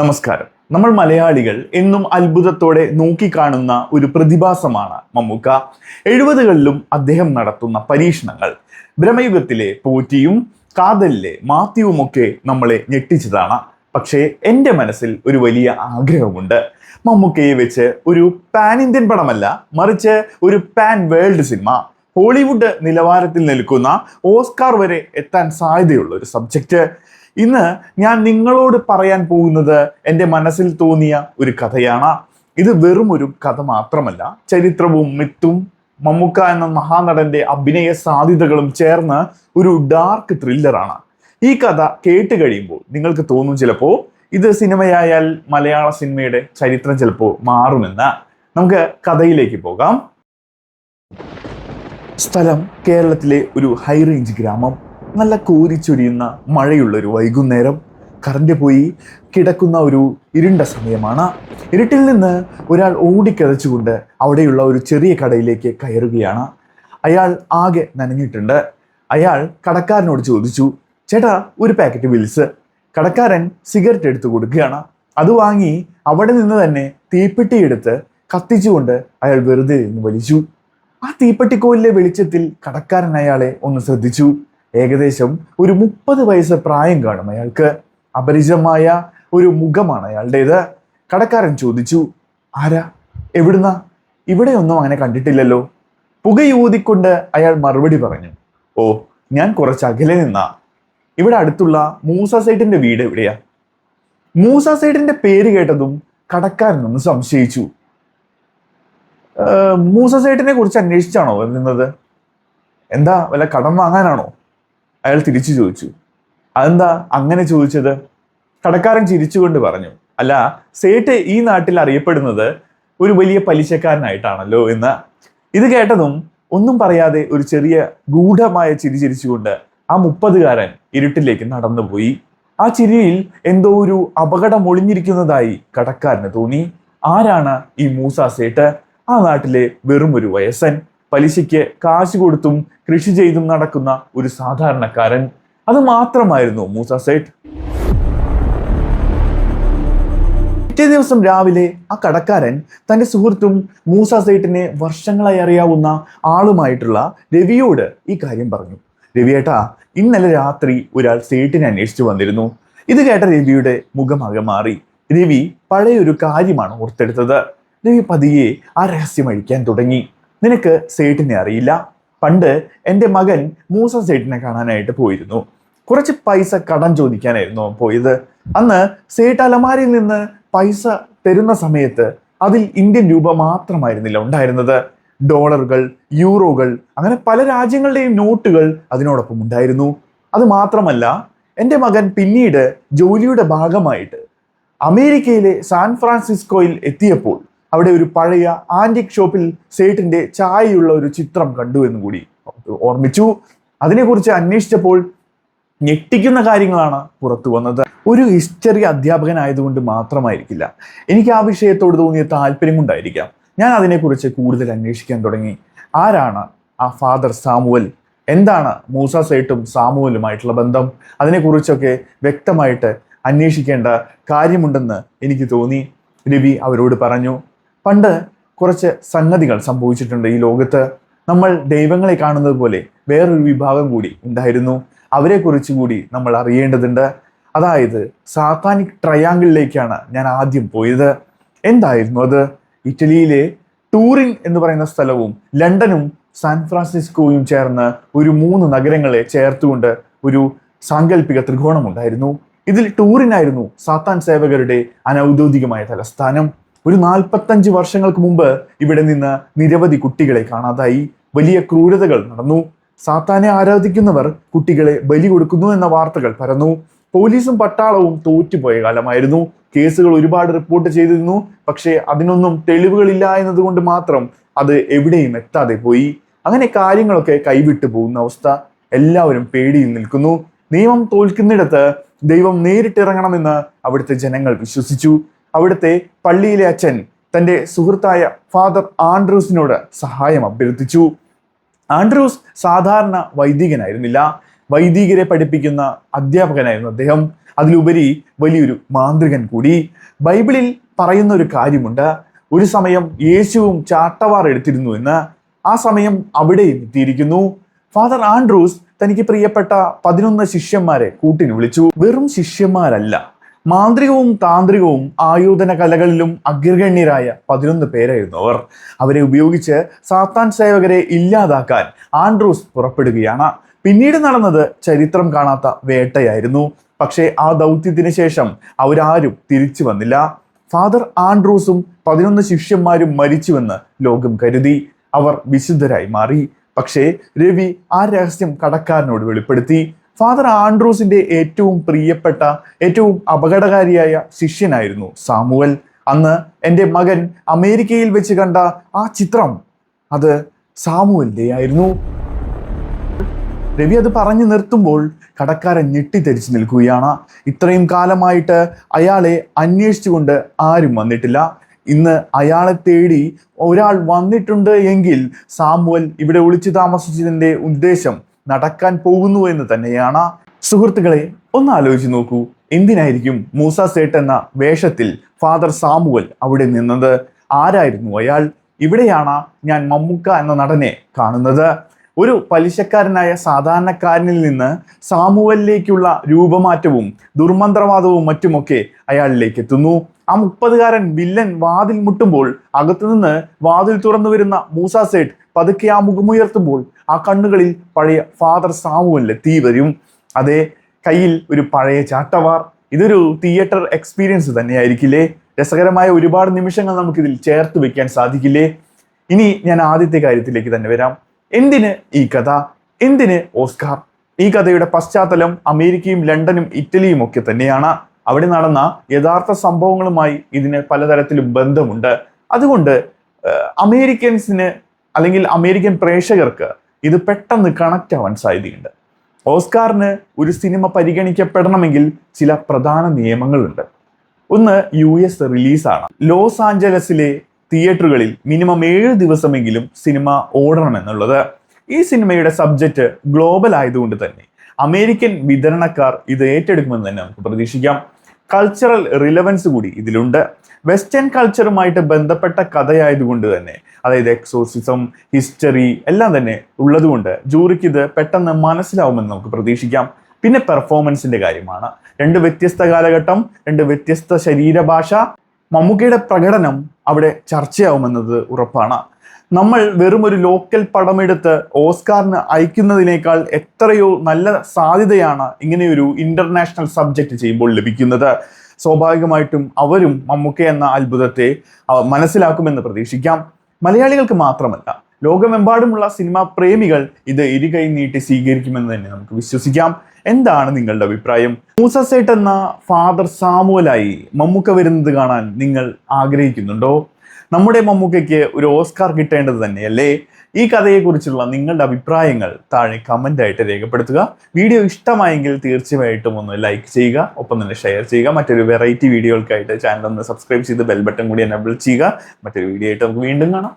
നമസ്കാരം. നമ്മൾ മലയാളികൾ എന്നും അത്ഭുതത്തോടെ നോക്കിക്കാണുന്ന ഒരു പ്രതിഭാസമാണ് മമ്മൂക്ക. എഴുപതുകളിലും അദ്ദേഹം നടത്തുന്ന പരീക്ഷണങ്ങൾ. ബ്രഹ്മയുഗത്തിലെ പോറ്റിയും കാതലിലെ മാത്യുവുമൊക്കെ നമ്മളെ ഞെട്ടിച്ചതാണ്. പക്ഷേ എന്റെ മനസ്സിൽ ഒരു വലിയ ആഗ്രഹമുണ്ട്. മമ്മൂക്കയെ വെച്ച് ഒരു പാൻ ഇന്ത്യൻ പടമല്ല മറിച്ച് ഒരു പാൻ വേൾഡ് സിനിമ. ഹോളിവുഡ് നിലവാരത്തിൽ നിൽക്കുന്ന ഓസ്കാർ വരെ എത്താൻ സാധ്യതയുള്ള ഒരു സബ്ജക്റ്റ്. ഇന്ന് ഞാൻ നിങ്ങളോട് പറയാൻ പോകുന്നത് എന്റെ മനസ്സിൽ തോന്നിയ ഒരു കഥയാണ്. ഇത് വെറും ഒരു കഥ മാത്രമല്ല ചരിത്രവും മിത്തും മമ്മൂക്ക എന്ന മഹാനടന്റെ അഭിനയ സാധ്യതകളും ചേർന്ന് ഒരു ഡാർക്ക് ത്രില്ലറാണ് ഈ കഥ കേട്ട് കഴിയുമ്പോൾ നിങ്ങൾക്ക് തോന്നും ചിലപ്പോൾ ഇത് സിനിമയായാൽ മലയാള സിനിമയുടെ ചരിത്രം ചിലപ്പോൾ മാറുമെന്ന്. നമുക്ക് കഥയിലേക്ക് പോകാം. സ്ഥലം കേരളത്തിലെ ഒരു ഹൈ റേഞ്ച് ഗ്രാമം. നല്ല കൂരിച്ചൊരിയുന്ന മഴയുള്ള ഒരു വൈകുന്നേരം. കറണ്ട് പോയി കിടക്കുന്ന ഒരു ഇരുണ്ട സമയമാണ്. ഇരുട്ടിൽ നിന്ന് ഒരാൾ ഓടിക്കതച്ചുകൊണ്ട് അവിടെയുള്ള ഒരു ചെറിയ കടയിലേക്ക് കയറുകയാണ്. അയാൾ ആകെ നനഞ്ഞിട്ടുണ്ട്. അയാൾ കടക്കാരനോട് ചോദിച്ചു ചേട്ടാ ഒരു പാക്കറ്റ് വിൽസ്. കടക്കാരൻ സിഗരറ്റ് എടുത്തു കൊടുക്കുകയാണ്. അത് വാങ്ങി അവിടെ നിന്ന് തന്നെ തീപ്പെട്ടി എടുത്ത് കത്തിച്ചുകൊണ്ട് അയാൾ വെറുതെ നിന്ന് വലിച്ചു. ആ തീപ്പെട്ടിക്കോലിലെ വെളിച്ചത്തിൽ കടക്കാരൻ അയാളെ ഒന്ന് ശ്രദ്ധിച്ചു. ഏകദേശം ഒരു മുപ്പത് വയസ്സ് പ്രായം കാണും അയാൾക്ക്. അപരിചിതമായ ഒരു മുഖമാണ് അയാളുടേത്. കടക്കാരൻ ചോദിച്ചു ആരാ? എവിടുന്ന? ഇവിടെ ഒന്നും അങ്ങനെ കണ്ടിട്ടില്ലല്ലോ. പുകയൂതിക്കൊണ്ട് അയാൾ മറുപടി പറഞ്ഞു ഓ ഞാൻ കുറച്ച് അകലെ നിന്നാ. ഇവിടെ അടുത്തുള്ള മൂസ സൈറ്റിന്റെ വീട് എവിടെയാ? മൂസ സൈറ്റിന്റെ പേര് കേട്ടതും കടക്കാരനൊന്ന് സംശയിച്ചു മൂസ സൈറ്റിനെ കുറിച്ച് അന്വേഷിച്ചാണോ നിന്നത്? എന്താ വല്ല കടം വാങ്ങാനാണോ? അയാൾ തിരിച്ചു ചോദിച്ചു. അതെന്താ അങ്ങനെ ചോദിച്ചത്? കടക്കാരൻ ചിരിച്ചുകൊണ്ട് പറഞ്ഞു അല്ല സേട്ട് ഈ നാട്ടിൽ അറിയപ്പെടുന്നത് ഒരു വലിയ പലിശക്കാരനായിട്ടാണല്ലോ എന്ന്. ഇത് കേട്ടതും ഒന്നും പറയാതെ ഒരു ചെറിയ ഗൂഢമായ ചിരി ചിരിച്ചുകൊണ്ട് ആ മുപ്പതുകാരൻ ഇരുട്ടിലേക്ക് നടന്നുപോയി. ആ ചിരിയിൽ എന്തോ ഒരു അപകടം ഒളിഞ്ഞിരിക്കുന്നതായി കടക്കാരന് തോന്നി. ആരാണ് ഈ മൂസ സേട്ട്? ആ നാട്ടിലെ വെറും ഒരു വയസ്സൻ. പലിശയ്ക്ക് കാശ് കൊടുത്തും കൃഷി ചെയ്തും നടക്കുന്ന ഒരു സാധാരണക്കാരൻ. അത് മാത്രമായിരുന്നു മൂസ സേട്ട് പിറ്റേ ദിവസം രാവിലെ ആ കടക്കാരൻ തന്റെ സുഹൃത്തും മൂസ സേട്ടിനെ വർഷങ്ങളായി അറിയാവുന്ന ആളുമായിട്ടുള്ള രവിയോട് ഈ കാര്യം പറഞ്ഞു. രവിയേട്ടാ ഇന്നലെ രാത്രി ഒരാൾ സേട്ടിനെ അന്വേഷിച്ചു വന്നിരുന്നു. ഇത് കേട്ട രവിയുടെ മുഖമാകെ മാറി. രവി പഴയൊരു കാര്യമാണ് ഓർത്തെടുത്തത്. രവി പതിയെ ആ രഹസ്യം അഴിക്കാൻ തുടങ്ങി. നിനക്ക് സേട്ടിനെ അറിയില്ല. പണ്ട് എന്റെ മകൻ മൂസ സേട്ടിനെ കാണാനായിട്ട് പോയിരുന്നു. കുറച്ച് പൈസ കടം ചോദിക്കാനായിരുന്നു പോയത്. അന്ന് സേട്ട് അലമാരിയിൽ നിന്ന് പൈസ തരുന്ന സമയത്ത് അതിൽ ഇന്ത്യൻ രൂപ മാത്രമായിരുന്നില്ല ഉണ്ടായിരുന്നത്. ഡോളറുകൾ യൂറോകൾ അങ്ങനെ പല രാജ്യങ്ങളുടെയും നോട്ടുകൾ അതിനോടൊപ്പം ഉണ്ടായിരുന്നു. അത് മാത്രമല്ല എന്റെ മകൻ പിന്നീട് ജോലിയുടെ ഭാഗമായിട്ട് അമേരിക്കയിലെ സാൻ ഫ്രാൻസിസ്കോയിൽ എത്തിയപ്പോൾ അവിടെ ഒരു പഴയ ആന്റിക് ഷോപ്പിൽ സേട്ടിന്റെ ചായയുള്ള ഒരു ചിത്രം കണ്ടു എന്ന് കൂടി ഓർമ്മിച്ചു. അതിനെക്കുറിച്ച് അന്വേഷിച്ചപ്പോൾ ഞെട്ടിക്കുന്ന കാര്യങ്ങളാണ് പുറത്തു വന്നത്. ഒരു ഹിസ്റ്ററി അധ്യാപകനായതുകൊണ്ട് മാത്രമായിരിക്കില്ല. എനിക്ക് ആ വിഷയത്തോട് തോന്നിയ താല്പര്യം കൊണ്ടായിരിക്കാം. ഞാൻ അതിനെക്കുറിച്ച് കൂടുതൽ അന്വേഷിക്കാൻ തുടങ്ങി. ആരാണ് ആ ഫാദർ സാമുവൽ? എന്താണ് മൂസ സേട്ടും സാമുവലുമായിട്ടുള്ള ബന്ധം? അതിനെക്കുറിച്ചൊക്കെ വ്യക്തമായിട്ട് അന്വേഷിക്കേണ്ട കാര്യമുണ്ടെന്ന് എനിക്ക് തോന്നി. രവി അവരോട് പറഞ്ഞു. പണ്ട് കുറച്ച് സംഗതികൾ സംഭവിച്ചിട്ടുണ്ട് ഈ ലോകത്ത്. നമ്മൾ ദൈവങ്ങളെ കാണുന്നത് പോലെ വേറൊരു വിഭാഗം കൂടി ഉണ്ടായിരുന്നു. അവരെക്കുറിച്ച് കൂടി നമ്മൾ അറിയേണ്ടതുണ്ട്. അതായത് സാത്താനിക് ട്രയാങ്കിളിലേക്കാണ് ഞാൻ ആദ്യം പോയത്. എന്തായിരുന്നു അത്? ഇറ്റലിയിലെ ടൂറിൻ എന്ന് പറയുന്ന സ്ഥലവും ലണ്ടനും സാൻ ഫ്രാൻസിസ്കോയും ചേർന്ന് ഒരു മൂന്ന് നഗരങ്ങളെ ചേർത്തുകൊണ്ട് ഒരു സാങ്കല്പിക ത്രികോണം ഉണ്ടായിരുന്നു. ഇതിൽ ടൂറിനായിരുന്നു സാത്താൻ സേവകരുടെ അനൗദ്യോഗികമായ തലസ്ഥാനം. ഒരു നാൽപ്പത്തഞ്ച് വർഷങ്ങൾക്ക് മുമ്പ് ഇവിടെ നിന്ന് നിരവധി കുട്ടികളെ കാണാതായി. വലിയ ക്രൂരതകൾ നടന്നു. സാത്താനെ ആരാധിക്കുന്നവർ കുട്ടികളെ ബലി കൊടുക്കുന്നു എന്ന വാർത്തകൾ പരന്നു. പോലീസും പട്ടാളവും തോറ്റുപോയ കാലമായിരുന്നു. കേസുകൾ ഒരുപാട് റിപ്പോർട്ട് ചെയ്തിരുന്നു. പക്ഷേ അതിനൊന്നും തെളിവുകളില്ല എന്നതുകൊണ്ട് മാത്രം അത് എവിടെയും എത്താതെ പോയി. അങ്ങനെ കാര്യങ്ങളൊക്കെ കൈവിട്ടു പോകുന്ന അവസ്ഥ എല്ലാവരും പേടിയിൽ നിൽക്കുന്നു. നിയമം തോൽക്കുന്നിടത്ത് ദൈവം നേരിട്ടിറങ്ങണമെന്ന് അവിടുത്തെ ജനങ്ങൾ വിശ്വസിച്ചു. അവിടുത്തെ പള്ളിയിലെ അച്ഛൻ തന്റെ സുഹൃത്തായ ഫാദർ ആൻഡ്രൂസിനോട് സഹായം അഭ്യർത്ഥിച്ചു. ആൻഡ്രൂസ് സാധാരണ വൈദികനായിരുന്നില്ല. വൈദികരെ പഠിപ്പിക്കുന്ന അധ്യാപകനായിരുന്നു അദ്ദേഹം. അതിലുപരി വലിയൊരു മാന്ത്രികൻ കൂടി. ബൈബിളിൽ പറയുന്ന ഒരു കാര്യമുണ്ട്. ഒരു സമയം യേശുവും ചാട്ടവാർ എടുത്തിരുന്നു എന്ന്. ആ സമയം അവിടെ എത്തിയിരിക്കുന്നു. ഫാദർ ആൻഡ്രൂസ് തനിക്ക് പ്രിയപ്പെട്ട പതിനൊന്ന് ശിഷ്യന്മാരെ കൂട്ടിന് വിളിച്ചു. വെറും ശിഷ്യന്മാരല്ല. മാന്ത്രികവും താന്ത്രികവും ആയോധന കലകളിലും അഗ്രഗണ്യരായ പതിനൊന്ന് പേരായിരുന്നു അവർ. അവരെ ഉപയോഗിച്ച് സാത്താൻ സേവകരെ ഇല്ലാതാക്കാൻ ആൻഡ്രൂസ് പുറപ്പെടുകയാണ്. പിന്നീട് നടന്നത് ചരിത്രം കാണാത്ത വേട്ടയായിരുന്നു. പക്ഷേ ആ ദൗത്യത്തിന് ശേഷം അവരാരും തിരിച്ചു വന്നില്ല. ഫാദർ ആൻഡ്രൂസും പതിനൊന്ന് ശിഷ്യന്മാരും മരിച്ചുവെന്ന് ലോകം കരുതി. അവർ വിശുദ്ധരായി മാറി. പക്ഷേ രവി ആ രഹസ്യം കടക്കാരനോട് വെളിപ്പെടുത്തി. ഫാദർ ആൻഡ്രൂസിന്റെ ഏറ്റവും പ്രിയപ്പെട്ട ഏറ്റവും അപകടകാരിയായ ശിഷ്യനായിരുന്നു സാമുവൽ. അന്ന് എന്റെ മകൻ അമേരിക്കയിൽ വെച്ച് കണ്ട ആ ചിത്രം അത് സാമുവലിന്റെ ആയിരുന്നു. രവി അത് പറഞ്ഞു നിർത്തുമ്പോൾ കടക്കാരൻ ഞെട്ടിത്തെരിച്ചു നിൽക്കുകയാണ്. ഇത്രയും കാലമായിട്ട് അയാളെ അന്വേഷിച്ചുകൊണ്ട് ആരും വന്നിട്ടില്ല. ഇന്ന് അയാളെ തേടി ഒരാൾ വന്നിട്ടുണ്ട് എങ്കിൽ സാമുവൽ ഇവിടെ ഒളിച്ചു താമസിച്ചതിന്റെ ഉദ്ദേശം നടക്കാൻ പോകുന്നു എന്ന് തന്നെയാണ്. സുഹൃത്തുക്കളെ ഒന്ന് ആലോചിച്ച് നോക്കൂ. എന്തിനായിരിക്കും മൂസ സേട്ട് എന്ന വേഷത്തിൽ ഫാദർ സാമുവൽ അവിടെ നിന്നത്? ആരായിരുന്നു അയാൾ? ഇവിടെയാണ് ഞാൻ മമ്മുക്ക എന്ന നടനെ കാണുന്നത്. ഒരു പലിശക്കാരനായ സാധാരണക്കാരനിൽ നിന്ന് സാമുവലിലേക്കുള്ള രൂപമാറ്റവും ദുർമന്ത്രവാദവും മറ്റുമൊക്കെ അയാളിലേക്ക് എത്തുന്നു. ആ മുപ്പതുകാരൻ വില്ലൻ വാതിൽ മുട്ടുമ്പോൾ അകത്തുനിന്ന് വാതിൽ തുറന്നു വരുന്ന മൂസ സേട്ട് പതുക്കെ ആ മുഖമുയർത്തുമ്പോൾ ആ കണ്ണുകളിൽ പഴയ ഫാദർ സാമുവലിലെ തീ വരും. അതേ കയ്യിൽ ഒരു പഴയ ചാട്ടവാർ. ഇതൊരു തിയേറ്റർ എക്സ്പീരിയൻസ് തന്നെയായിരിക്കില്ലേ? രസകരമായ ഒരുപാട് നിമിഷങ്ങൾ നമുക്കിതിൽ ചേർത്ത് വെക്കാൻ സാധിക്കില്ലേ? ഇനി ഞാൻ ആദ്യത്തെ കാര്യത്തിലേക്ക് തന്നെ വരാം. എന്തിന് ഈ കഥ? എന്തിന് ഓസ്കാർ? ഈ കഥയുടെ പശ്ചാത്തലം അമേരിക്കയും ലണ്ടനും ഇറ്റലിയും ഒക്കെ തന്നെയാണ്. അവിടെ നടന്ന യഥാർത്ഥ സംഭവങ്ങളുമായി ഇതിന് പലതരത്തിലും ബന്ധമുണ്ട്. അതുകൊണ്ട് അമേരിക്കൻസിന് അല്ലെങ്കിൽ അമേരിക്കൻ പ്രേക്ഷകർക്ക് ഇത് പെട്ടെന്ന് കണക്റ്റ് ആവാൻ സാധ്യതയുണ്ട്. ഓസ്കാറിന് ഒരു സിനിമ പരിഗണിക്കപ്പെടണമെങ്കിൽ ചില പ്രധാന നിയമങ്ങളുണ്ട്. ഒന്ന് യു എസ് റിലീസാണ്. ലോസ് ആഞ്ചലസിലെ തിയേറ്ററുകളിൽ മിനിമം ഏഴ് ദിവസമെങ്കിലും സിനിമ ഓടണമെന്നുള്ളത്. ഈ സിനിമയുടെ സബ്ജക്റ്റ് ഗ്ലോബൽ ആയതുകൊണ്ട് തന്നെ. അമേരിക്കൻ വിതരണക്കാർ ഇത് ഏറ്റെടുക്കുമെന്ന് തന്നെ നമുക്ക് പ്രതീക്ഷിക്കാം. കൾച്ചറൽ റിലവൻസ് കൂടി ഇതിലുണ്ട്. വെസ്റ്റേൺ കൾച്ചറുമായിട്ട് ബന്ധപ്പെട്ട കഥയായതുകൊണ്ട് തന്നെ അതായത് എക്സോസിസം ഹിസ്റ്ററി എല്ലാം തന്നെ ഉള്ളതുകൊണ്ട് ജൂറിക്ക് ഇത് പെട്ടെന്ന് മനസ്സിലാവുമെന്ന് നമുക്ക് പ്രതീക്ഷിക്കാം. പിന്നെ പെർഫോമൻസിന്റെ കാര്യമാണ്. രണ്ട് വ്യത്യസ്ത കാലഘട്ടം രണ്ട് വ്യത്യസ്ത ശരീരഭാഷ. മമ്മൂക്കയുടെ പ്രകടനം അവിടെ ചർച്ചയാവുമെന്നത് ഉറപ്പാണ്. നമ്മൾ വെറും ഒരു ലോക്കൽ പടമെടുത്ത് ഓസ്കാറിന് അയക്കുന്നതിനേക്കാൾ എത്രയോ നല്ല സാധ്യതയാണ് ഇങ്ങനെയൊരു ഇന്റർനാഷണൽ സബ്ജക്റ്റ് ചെയ്യുമ്പോൾ ലഭിക്കുന്നത്. സ്വാഭാവികമായിട്ടും അവരും മമ്മൂക്ക എന്ന അത്ഭുതത്തെ മനസ്സിലാക്കുമെന്ന് പ്രതീക്ഷിക്കാം. മലയാളികൾക്ക് മാത്രമല്ല ലോകമെമ്പാടുമുള്ള സിനിമാ പ്രേമികൾ ഇത് ഇരുകൈ നീട്ടി സ്വീകരിക്കുമെന്ന് തന്നെ നമുക്ക് വിശ്വസിക്കാം. എന്താണ് നിങ്ങളുടെ അഭിപ്രായം? മൂസസേട്ട് എന്ന ഫാദർ സാമുവലായി മമ്മൂക്ക വരുന്നത് കാണാൻ നിങ്ങൾ ആഗ്രഹിക്കുന്നുണ്ടോ? നമ്മുടെ മമ്മൂക്കയ്ക്ക് ഒരു ഓസ്കാർ കിട്ടേണ്ടത് തന്നെയല്ലേ? ഈ കഥയെക്കുറിച്ചുള്ള നിങ്ങളുടെ അഭിപ്രായങ്ങൾ താഴെ കമന്റ് ആയിട്ട് രേഖപ്പെടുത്തുക. വീഡിയോ ഇഷ്ടമായെങ്കിൽ തീർച്ചയായിട്ടും ഒന്ന് ലൈക്ക് ചെയ്യുക. ഒപ്പം തന്നെ ഷെയർ ചെയ്യുക. മറ്റൊരു വെറൈറ്റി വീഡിയോകൾക്കായിട്ട് ചാനൽ ഒന്ന് സബ്സ്ക്രൈബ് ചെയ്ത് ബെൽ ബട്ടൺ കൂടി എനബിൾ ചെയ്യുക. മറ്റൊരു വീഡിയോ ആയിട്ട് നമുക്ക് വീണ്ടും കാണാം.